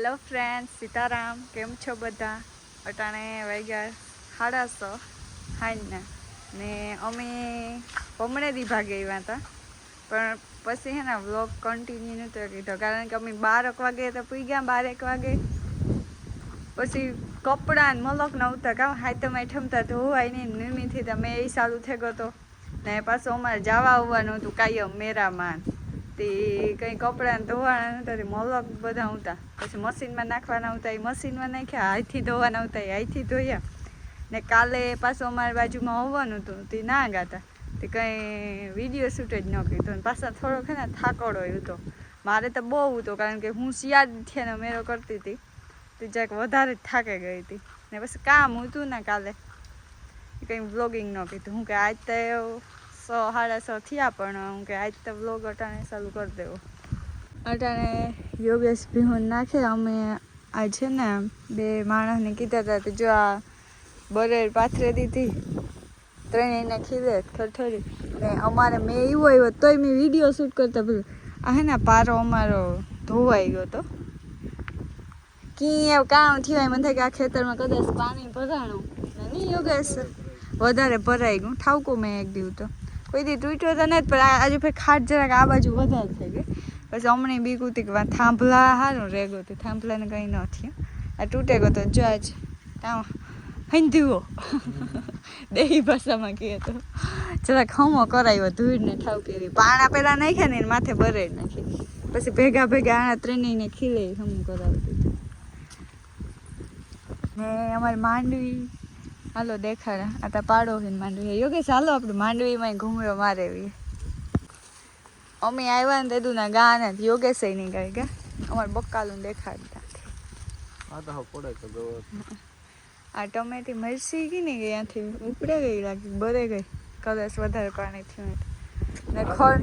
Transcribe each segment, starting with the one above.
Hello friend Sitaram, કેમ છો બધા? અટાણે વાગ્યા સાડા સો હાઈના ને. અમે પમણેથી ભાગે આવ્યા હતા. પણ પછી હે ને વ્લોગ કન્ટિન્યુ નહોતો કીધો. કારણ કે અમે બારક વાગે તો પી ગયા બારેક વાગે. પછી કપડાં મલક નહોતા કામ હાથમાં ઠમતા ધોવાય નહીં નિર્મિતથી તમે એ સારું થઈ ગયો હતો ને પાછું અમારે જવા આવવાનું હતું કાયમ મેરામાં. તે કંઈ કપડાં ધોવાના નહોતા તે મલક બધા આવતા પછી મશીનમાં નાખવાના આવતા એ મશીનમાં નાખ્યા, હાથથી ધોવાના આવતા એ હાથથી ધોયા. ને કાલે પાછું અમારી બાજુમાં હોવાનું હતું, તે ના ગાતા. તે કંઈ વીડિયો શૂટ જ ન કીધો ને પાછા થોડોક હે ને થાકડો હતો. મારે તો બહુ હતો, કારણ કે હું શિયાળ થઈને મેરો કરતી હતી, તે જરાક વધારે જ થાકે ગઈ હતી. ને પછી કામ હતું ને કાલે. કંઈ વ્લોગિંગ ન કીધું હું કે આજ તો સો સાડા સો થયા પણ હું કે આજ તો વ્લોગ અટાણે ચાલુ કરી દેવો. અટાણે યોગેશ ભીહુન નાખે, અમે આ છે ને બે માણસને કીધા હતા કે જો આ બરેર પાથરે દીધી. ત્રણેયને ખીલે થોડી ને અમારે મેં એવું આવ્યો તોય મેં વીડિયો શૂટ કરતા પેલું આ હે ને પારો અમારો ધોવાઈ ગયો તો કી એવું કામ થયું મને થાય કે આ ખેતરમાં કદાચ પાણી ભરાણું. નહીં યોગેશ, વધારે ભરાઈ ગયું. ઠાવકો મેં એક દિવસ તો કોઈ દી તૂટ્યો તો નથી, પણ આજે ભાઈ ખાટ જરાક આ બાજુ વધારે થઈ ગઈ. પછી હમણાં બીક હતી કે થાંભલા સારું રેગો હતું, થાંભલાને કંઈ ન થયું. આ તૂટે ગયો તો જો આજ હંધુઓ દેહી ભાષામાં કહે તો. જરાક ખમો કરાવ્યો ધૂળને ઠાવ કેવી પાણા પેલા નાખ્યા ને માથે બરે નાખી. પછી ભેગા ભેગા આણા ત્રણેયને ખીલે, હમું કરાવી દીધું. ને અમારી માંડવી હાલો દેખાડા. આ તો પાડો હોય ને માંડવી યોગેશ હાલો આપણે માંડવીમાં ઘૂમરો મારેવી અમે આવ્યા ને તેદું ના ગાને યોગેશ નહીં ગયા અમારે બક્કાલું દેખાડતા આ ટમેટી મરસી ગઈ ને ત્યાંથી ઉપડે ગઈ લાગી બરે ગઈ. કદાચ વધારે પાણી થયું. ને ખોર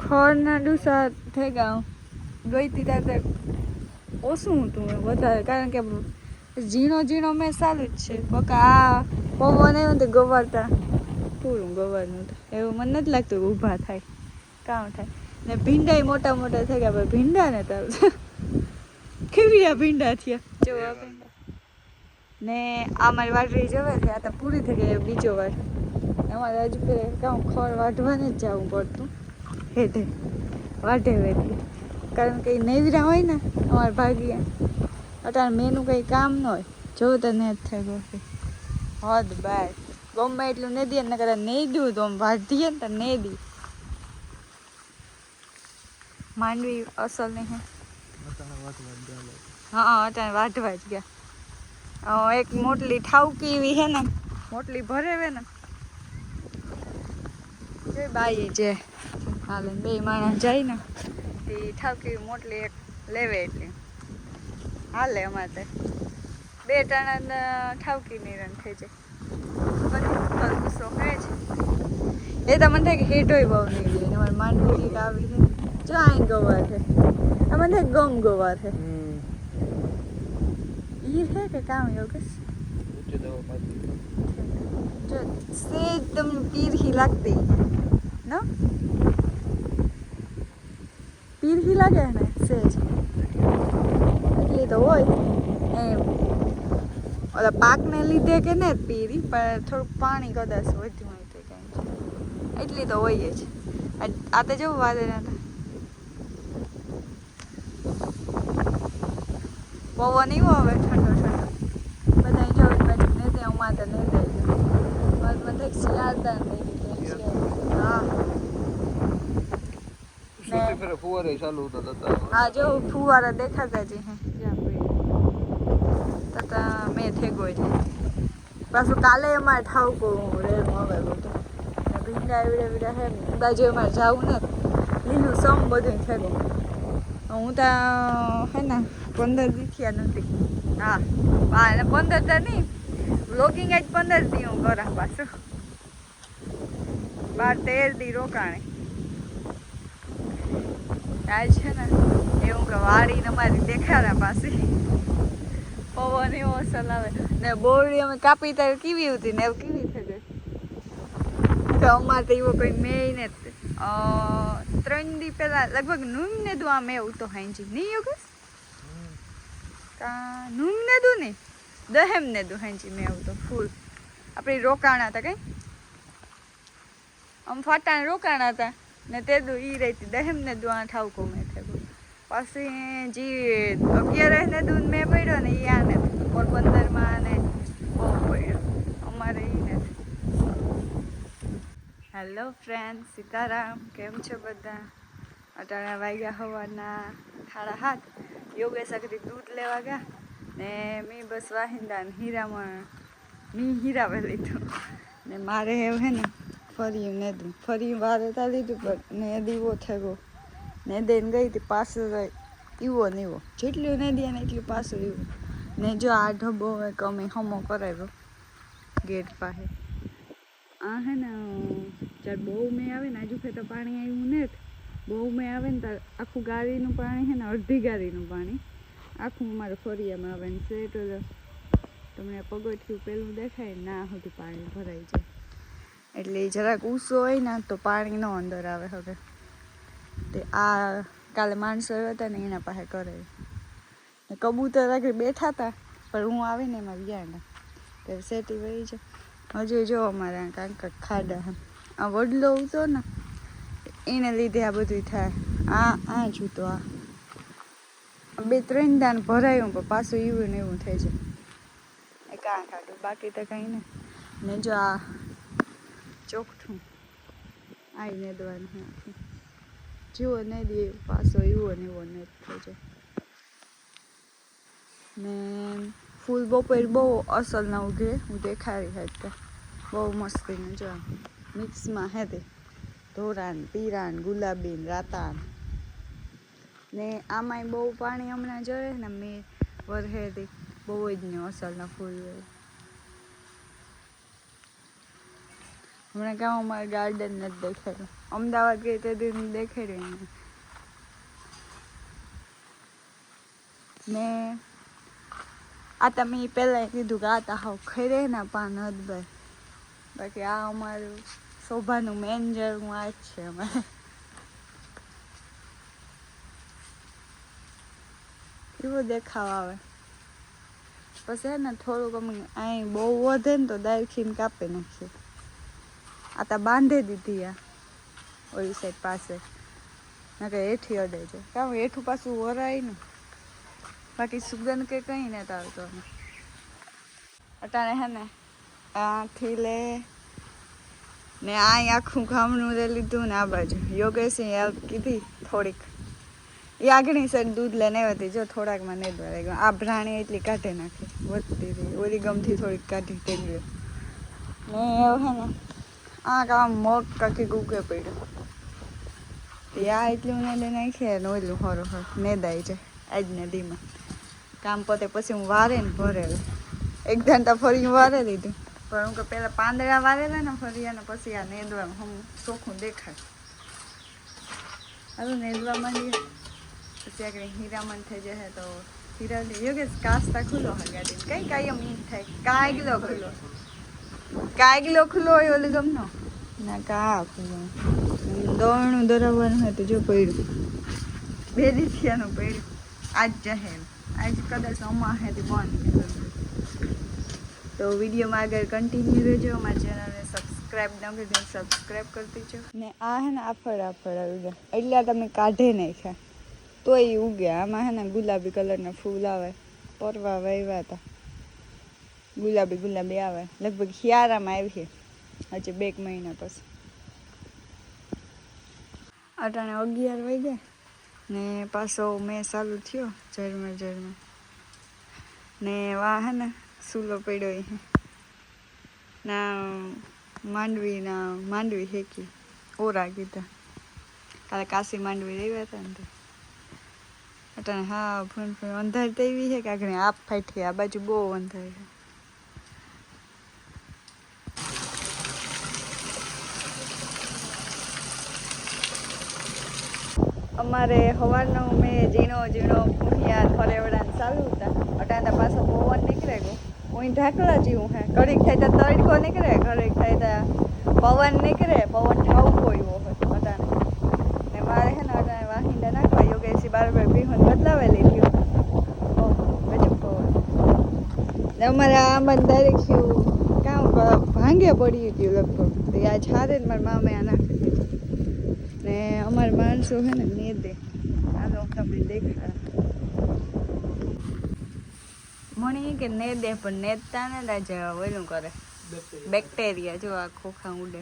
ખોરના ડૂસા થઈ ગયા. ગઈ તી ત્યારે ઓછું હતું વધારે? કારણ કે ઝીણો ઝીણો મેં સારું જ છે. પકા આ પવન આવ્યો ને ગવારતા. પૂરું ગવારનું એવું મને નથી લાગતું ઊભા થાય. કામ થાય. ને ભીંડા મોટા મોટા થઈ ગયા પણ ભીંડા ને તાર. કેવી ભીંડા થયા? જોવા ભીંડા. ને આ મારી વાટરી જવે છે. આ તો પૂરી થઈ ગઈ બીજો વાર અમારે હજુ કામ ખોળ વાઢવાને જ જવું પડતું. હેઠે વાઢે વેઠે કારણ કે નેવરા હોય ને, અમારે ભાગીએ. અટાણે મેનું કંઈ કામ ન હોય. જોવું તો ને જ ગયું છે હદ બાય ગમે એટલું નહીં દે ને કદાચ નહીં દઉં તો આમ વાઢીએ ને તો નહીં દી માંડવી અસલ નહીં હે. અટાણે વાઢવા જ ગયા. એક મોટલી ઠાવકી એવી હે ને, મોટલી ભરેવે ને. જે બાઈ જે, હાલે બે માણસ જાય ને. એ ઠાકી મોટલી એક લેવે એટલી. હાલે અમારે તો. બે ટાણા ઠાવકી રન થઈ જાય. ગુસ્સો કરે છે. એ તો મને થાય કે હેટોય બહુ નહીં ગઈ અમારે માંડવી એક આવી જો આઈ ગોવા છે. આ મને થાય ગમ ગવા છે. ઈ છે કે કામ યોગેશ જો, સેજ તમને પીરહી લાગતી નો? પીરહી લાગે ને, સેજ. એટલી તો હોય, એમ. ઓલા પાકને લીધે કે ને પીરી, પણ થોડુંક પાણી કદાચ વધ્યું હોય તો કંઈ એટલી તો હોય જ. આ તો જવું વાદે ના પવન એવો હવે ઠંડો ઠંડો. બધા જવું પાછું ને તે હું તો નહીં બસ મને શિયાળતા નહીં હા. ફેરે ફુવારે ચાલુ હતા હા જો ફુવારા દેખાતા જ તતા મેં થેગો છે. પાછું કાલે અમારે ઠાવકો રેડું આવે બધું ને ભીંડા એવડે એવડે હે ને બાજુ એમાં જાવું ને લીલું સમ બધું થેગો. હું ત્યાં હે ને પંદર દી થયા નથી. હા હા ને પંદર તો નહીં. વ્લોગિંગ જ પંદર દી હું કરા પાછું. બાર તેર દી રોકાણે. આજ છે ને, એવું કે વાડી અમારી દેખાડા પાસે પવન એવો ચલાવે. ને બોરડી અમે કાપી ત્યારે કેવી હતી ને એવું કેવી થઈ ગઈ. તો અમારે તો એવો કોઈ મેય ને ત્રણ દી પહેલા લગભગ નૂન ને દું આમ એવું તો હાંજી. નહીં યોગસ કા નૂન ને દું નહીં દહેમ ને દુ હાંજી મેં એવું તો ફૂલ. આપણે રોકાણા હતા કઈ? આમ ફાટાને રોકાણા હતા. ને તે દુ ઈ રહેતી દહેમ ને દુ આ ઠાવકો મેં થયું પછી જે અગિયાર ને દૂધ મેં પડ્યો ને એ આને પોરબંદરમાં ને બહુ પડ્યો. અમારે ઈ નથી હેલો ફ્રેન્ડ સીતારામ, કેમ છો બધા? અટાણા વાગ્યા હવાના સાડા હાથ. યોગેશ આગળ દૂધ લેવા ગયા ને મેં બસ વાહિંદા ને હીરામાં, મેં હીરાવે લીધું ને મારે એવું હે ને ફરી ને ફરી વારે તા લીધું, પણ ને દીવો થયો. ને દઈને ગઈ હતી પાસે ઈવો ને ઈવો. જેટલું ને દે ને એટલું પાછું ઈવો. ને જો આ ઢબો હવે કમે હમો કરાવ્યો, ગેટ પાસે. આ હે ને, જ્યારે બહુ મેં આવે ને આજુ તો પાણી આવ્યું ને બહુ મેં આવે ને, ત્યારે આખું ગાડીનું પાણી છે ને, અડધી ગાડીનું પાણી. આખું અમારે ફરિયામાં આવે ને સેટ તમને પગથિયું પેલું દેખાય ના સુધી પાણી ભરાઈ જાય. એટલે જરાક ઊંચો હોય ને તો પાણી નો અંદર આવે હવે. તે આ કાલે માણસો આવ્યા હતા ને એના પાસે કરે ને કબૂતર આગળ બેઠા હતા, પણ હું આવીને એમાં ગયા ને તે સેટી વહી છે હજુ જો અમારે કાંઈક ખાડા આ વડલો ઉતો ને, એને લીધે આ બધું થાય. આ આ જૂતો આ. બે ત્રણ દાન ભરાયું, પણ પાછું એવું ને એવું જાય. એ કાં ખાધું. બાકી તો કંઈ નહીં. ને જો આ ચોખ્ઠું દવાનું હા જુઓ, ને દે પાછો એવો ને એવો ને થઈ ને ફૂલ બપોર બહુ અસલ ના ઉઘે હું દેખાડી હતી બહુ મસ્તીને જો મિક્સમાં હે તે. ધોરાન, પીરાન ગુલાબી ને રાતાન. ને આમાંય બહુ પાણી હમણાં જરે ને મેં વરહેથી બહુ જ ને અસલના ફૂલ હોય. હમણાં કાં અમારે ગાર્ડન નથી દેખાડ્યું. અમદાવાદ ગઈ તે દિન દેખાડ્યું ને આ તમે પહેલાં કીધું કે આ તો હાવ ખરે ના પાન હદભાઈ બાકી આ અમારું શોભાનું મેન હું આ જ છે અમારે. એવો દેખાવ આવે? પછી ને થોડુંક અમે અહીં બહુ વધે ને તો દાયખીને કાપી નાખીએ. આ તો બાંધે દીધી આ ઓલી સાઈડ પાસે. ના કે હેઠી અડે છે. કામ હેઠું પાછું ઓરાય ને. બાકી સુગંધ કે કંઈ ને અમે અટાણે હે ને આથી લે ને આ આખું ગામનું લે લીધું ને આ બાજુ. યોગેશે હેલ્પ કીધી થોડીક. એ આગળની સાઈડ દૂધ લઈને હતી. જો થોડાકમાં નહીં ભરાઈ ગયું આ ભ્રાણી એટલી કાઢી નાખી. વધતી રહી. ઓલી ગમથી થોડીક કાઢી ટેગવી ને એવું હે ને આ કામ મગ કાકી ગુકે પડ્યું. યા એટલું ને લઈને નાખીએ ને ઓલું હરો હર નેદાય છે આજ નદીમાં. કામ પતે પછી હું વારે ને ભરેલું એક ધંધા ફરી વારે લીધું. પણ હું કે પહેલાં પાંદડા વારેલા ને ફરી અને પછી આ નેદવા હમ ચોખ્ખું દેખાય હવે નેદવા માંડીએ પછી આગળ હીરામન થઈ જશે તો હીરા યોગેશ, કાસ્તા ખુલ્લો હા ગાડી. કઈ કાયમ ઈ થાય કાગલો ખુલ્લો કાગલો ખુલ્લો હોય ઓલી ગમનો. ના, કા દોણું દરાવવાનું હોય તો જો પડ્યું. બે દીઠિયાનું પડ્યું. આજ જાહેર આજ કદાચ અમા હેથી બંધ. તો વિડીયોમાં આગળ કન્ટિન્યુ રહેજો. અમારા ચેનલને સબસ્ક્રાઈબ ન કરી સબસ્ક્રાઈબ કરતી છો ને આ હે ને આફળ આફળ આવી ગયા. એટલે તમે કાઢે નાખ્યા તોય ઉગ્યા. આમાં હે ને ગુલાબી કલરના ફૂલ આવે. પરવા વાવ્યા હતા. ગુલાબી ગુલાબી આવે. લગભગ શિયાળામાં આવી છે. હજી બે મહિના પછી. અટાણે અગિયાર વાગ્યા ને પાછો મેં ચાલુ થયો ઝરમર ઝરમર. ને વા હે ને, સૂલો પડ્યો એ ના, માંડવી ના, માંડવી હેકી ઓરા કીધા. કાલે કાશી માંડવી રહ્યા હતા ને અટાણે હા ફૂન અંધાર તો એવી છે કે આગળ આપ ફાટી, આ બાજુ બહુ અંધાર છે. અમારે સવારનો મેં ઝીણો ઝીણો ભૂંઠિયા ફરેવડાને ચાલુ હતા. અટાંતા પાછો પવન નીકળે ગયો. હું ઢાકલા જેવું હે. ઘડીક થાય તો તડકો નીકળે, ઘડીક થાય તો પવન નીકળે. પવન ઠાવકો એવો હતો અટાણે. ને મારે હે ને અટાણે વાહિંદા નાખવા. યોગેશી બાર બાર બિહોન બદલાવેલી ગયું. હજુ પવન. ને અમારે આમાં ડાયરેક્ટ થયું કામ ભાંગે પડી ગયું લગભગ. તો આ છારે મારા મામે આના ને અમારા માણસો છે ને ને દે આ તો હું તમને દેખાડા. મણી કે ને દે પણ નેતા ને રાજ ઓલું કરે. બેક્ટેરિયા જો આ ખોખા ઉડે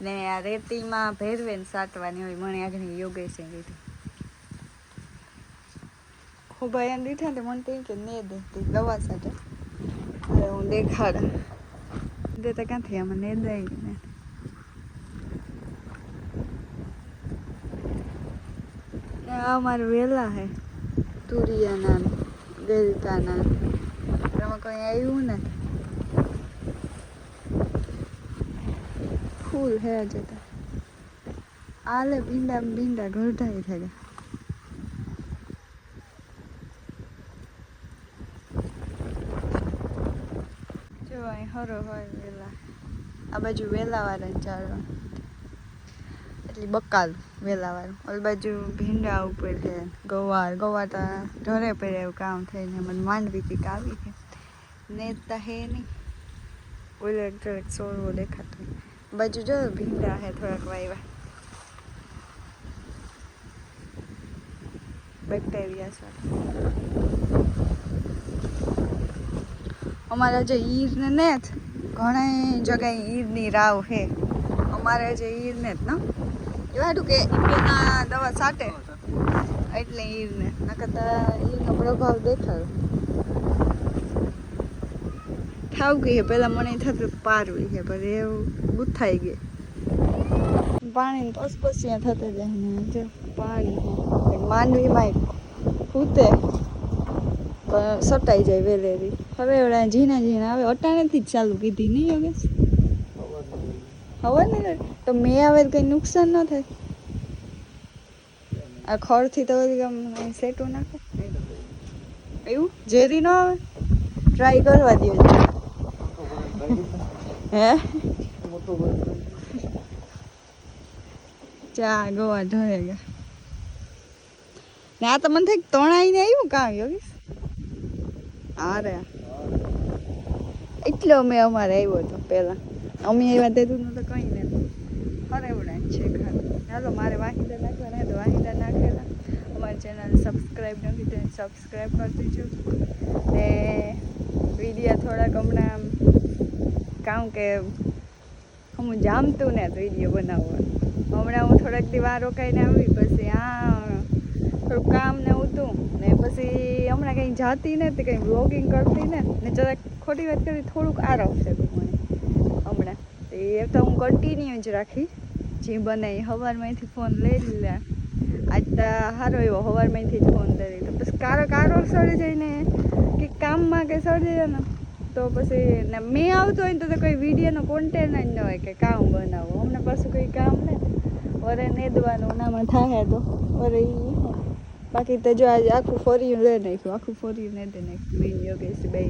ને આ રેતીમાં ભેરવે ને સાટવાની હોય મને આગળ યોગેશે કીધું હું ભાઈ દીઠા તે મને તો કે ને દે તે દવા સાથે. હું દે દેતા ક્યાંથી આમાં ને દઈ ને ને આ વેલા હે. તુરિયાના, ગલકાના. એમાં કોઈ આવ્યું ને ફૂલ હે જતા આલે ભીંડા ભીંડા ગઢાઈ થઈ જો અહીં હરો હોય વેલા. આ બાજુ વેલાવાળા ચાલવા એટલે બકાલ વેલાવાળું ઓલ બાજુ ભીંડા ઉપર છે, ગવાર. ગવાર તો ઢોરે પડે એવું કામ થઈને મને માંડવી કંઈક આવી છે. નેતા હે નહીં. ઓલે થોડેક સોરવો દેખાતો બાજુ જો ભીંડા હે થોડાક વાયવા. બેક્ટેરિયા સાથે અમારે જે ઈર ને ને જ ઘણી જગ્યાએ ઈરની રાવ હે. અમારે જે ઈર ને જ, ન? એવા હાટું કે ઈરના દવા સાટે એટલે ઈરને. નકર ઈરનો પ્રભાવ દેખાયો. ઠાવ ગઈ પેલા મને થતું પારવી છે પણ એવું ગુથાઈ ગઈ. પાણી પસપસિયા થતા જાય જો પાણી માંડવીમાં ફૂતે પણ સટાઈ જાય વેલેરી. હવે ઓલા ઝીણા ઝીણા આવે અટાણેથી જ ચાલુ કીધી, નહીં યોગેશ? હવે ને તો મેં આવે કંઈ નુકસાન ન થાય. આ ખડથી તો આમ સેટું નાખે એવું? ઝેરી ન આવે? ટ્રાય કરવા દે હે? ચા ગોવા ઢળે ગયા. ને આ તો મને થાય તણાઈને આવ્યું કાં યોગેશ અરે એટલો મેં અમારે આવ્યો હતો પહેલાં. અમે આવ્યા તે તું તો કંઈ ખાલી ચાલો મારે વાહિદા નાખવાના હે તો વાહિદા નાખેલા. અમારી ચેનલ સબસ્ક્રાઈબ નથી તેને સબસ્ક્રાઈબ કરી દીજો. ને વિડીયા થોડાક હમણાં કામ કે હું જામતું ને વીડિયો બનાવવાનું. હમણાં હું થોડાક દી રોકાઈને આવી, પછી આ થોડુંક કામ ને હતું, ને પછી હમણાં કંઈ જાતી ને કંઈ બ્લોગિંગ કરતી ને ને જરાક ખોટી વાત કરી, થોડુંક આરામ છે મને હમણાં. એ તો હું કન્ટિન્યુ જ રાખી જે બને એ સવારમાંથી ફોન લઈ લીધા. આજ તો સારો એવો સવારમાંથી જ ફોન લઈ લીધો પછી કારો કારો સડી જઈને કે કામમાં કે સડી જાય ને, તો પછી ને મેં આવતો હોય ને તો તો કોઈ વિડીયોનો કોન્ટેન્ટ જ ન હોય કે કામ બનાવો. અમને પાછું કોઈ કામ ને. વરે નેદવાનું નામાં થાય તો. વરે બાકી તો જો આજે આખું ફોર્યું લઈ નાખ્યું. આખું ફોર્યું ને દે નાખ્યું. મેં યોગેશ બે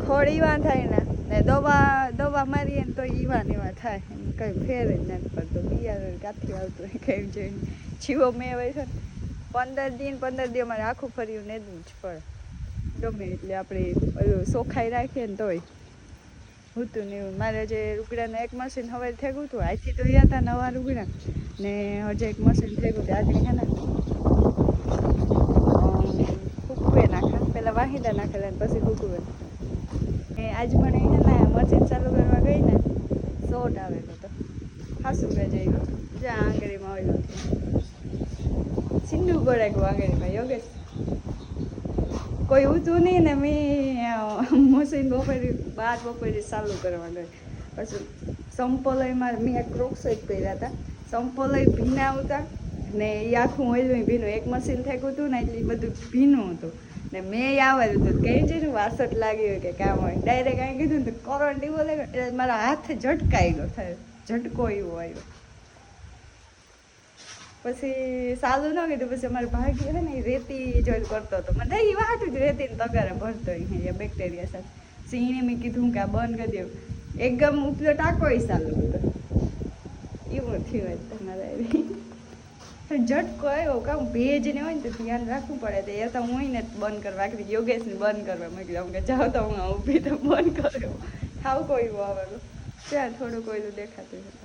ખોળ ઈવા થાય ને ને દવા દવા મારીએ ને તો ઈવા ને એવા થાય. કંઈ ફેર જ નથી પડતો. બિયારણ કાથી આવતું હોય કંઈ જોઈને જીવો મેં હોય છે પંદર દિન, પંદર દિવસ અમારે આખું ફર્યું ને જ પડે ગમે એટલે આપણે સોખાઈ રાખીએ ને તોય. હતું ને એવું. મારે જે રૂગડાનું એક મશીન હવે થેગું હતું આજથી તો હતા નવા રૂગડા. ને હજે એક મશીન થેગું હતું, આજે હે ને. કુકુએ નાખા. પહેલાં વાહિદા નાખેલા ને પછી કુકવે આજ મને હે ને મશીન ચાલુ કરવા ગઈ ને શોટ આવેલો હતો હાસુ મેં જઈ ગયું જ્યાં આંગળીમાં આવેલો સિંધુ ગળાગ્યું આંગળીમાં યોગેશ કોઈ ઊંચું નહીં ને મેં મશીન બપોરે, બાર બપોરે ચાલુ કરવા ગઈ. પછી સંપોલયમાં મેં ક્રોક્સ જ પહેર્યા હતા. સંપોલય ભીના હતા ને એ આખું ઓઇલું ભીનું. એક મશીન થેગું હતું ને એટલે બધું ભીનું હતું. ને મેં આવેલું હતું. કઈ જઈને વાસટ લાગ્યું કે કામ હોય. ડાયરેક્ટ કાંઈ કીધું ને તો કરંટ બોલે એટલે મારા હાથ ઝટકાઈ ગયો થાય. ઝટકો એવો આવ્યો પછી સાદું ન કીધું, પછી અમારે ભાગી છે ને એ રેતી જોઈ કરતો હતો. મને એ વાત જ રેતી ને તગારે ભરતો અહીંયા બેક્ટેરિયા સાથે. સિંહને મેં કીધું કે આ બંધ કરી દઉં એકદમ ઉપલો ટાંકો એ સાલું એવું થયું તમારે ઝટકો આવ્યો કામ ભેજ ને હોય ને તો ધ્યાન રાખવું પડે. તો એ તો હું ને બંધ કરવા કીધી યોગેશને બંધ કરવા મોકલી આમ કે જાઓ તો હું ઊભી તો બંધ કરું. સાવ કોઈ આવેલું ત્યાં થોડું કોઈ દેખાતું છે